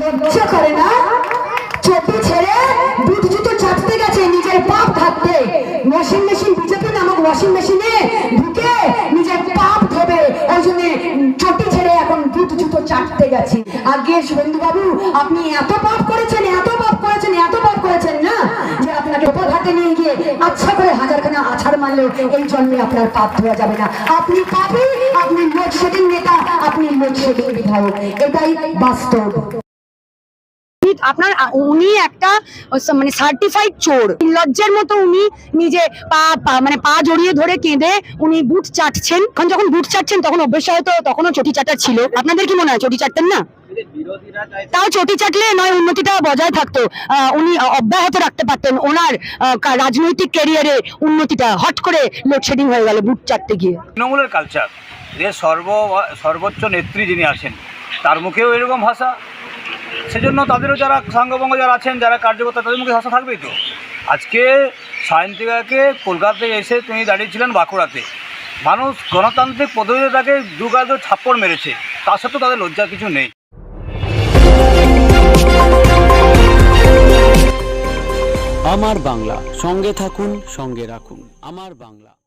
লজ্জা করে না? ছেড়ে বুট জুতো গেছে, নিজের পাপ মেশিন বিজেপি নামক ওয়াশিং মেশিনে ঢুকে নিজের পাপ ধোবে। ওই জন্য ছেড়ে এখন বুট জুতো চাটতে গেছে। আগে আপনি এত পাপ করেছেন, এত পাপ করেছেন, এত পাপ করেছেন না? যে আপনাকে উপঘাটে নিয়ে গিয়ে আচ্ছা করে হাজারখানা আছাড় মারলেও এই জন্মে আপনার পাপ ধোয়া যাবে না। আপনি পাপি, আপনি লোডশেডিং নেতা, আপনি লোডশেডিং বিধায়ক। এটাই বাস্তব। আপনার উনি একটা মানে সার্টিফাইড চোর। লজ্জের মতো উনি নিজে পা মানে পা জড়িয়ে ধরে কেঁদে উনি বুট চাটছেন। এখন যখন বুট চাটছেন, তখন অভ্যেস হয়তো তখনও চটি চাটা ছিল। আপনাদের কি মনে হয়, চটি চাটতেন না? তাও চটি চাটলে নয়, উন্নতিটা বজায় থাকতো। উনি অব্যাহত রাখতে পারতেন। ওনার রাজনৈতিক ক্যারিয়ারে উন্নতিটা হট করে লোডশেডিং হয়ে গেল বুট চাটতে গিয়ে। তৃণমূলের কালচার যে সর্ব, সর্বোচ্চ নেত্রী যিনি আছেন তার মুখেও এরকম ভাষা। সেজন্য তাদেরও যারা সাঙ্গবঙ্গ যারা আছেন, যারা কার্যকর্তা, তাদের মুখে ভাষা থাকবেই তো। আজকে সায়ন্তিকাকে কলকাতায় এসে তিনি দাঁড়িয়েছিলেন বাঁকুড়াতে। মানুষ গণতান্ত্রিক পদ্ধতিতে তাকে দুগাদ ছাপ্পড় মেরেছে। তার সত্ত্বেও তাদের লজ্জার কিছু নেই। আমার বাংলা, সঙ্গে থাকুন, সঙ্গে রাখুন। আমার বাংলা।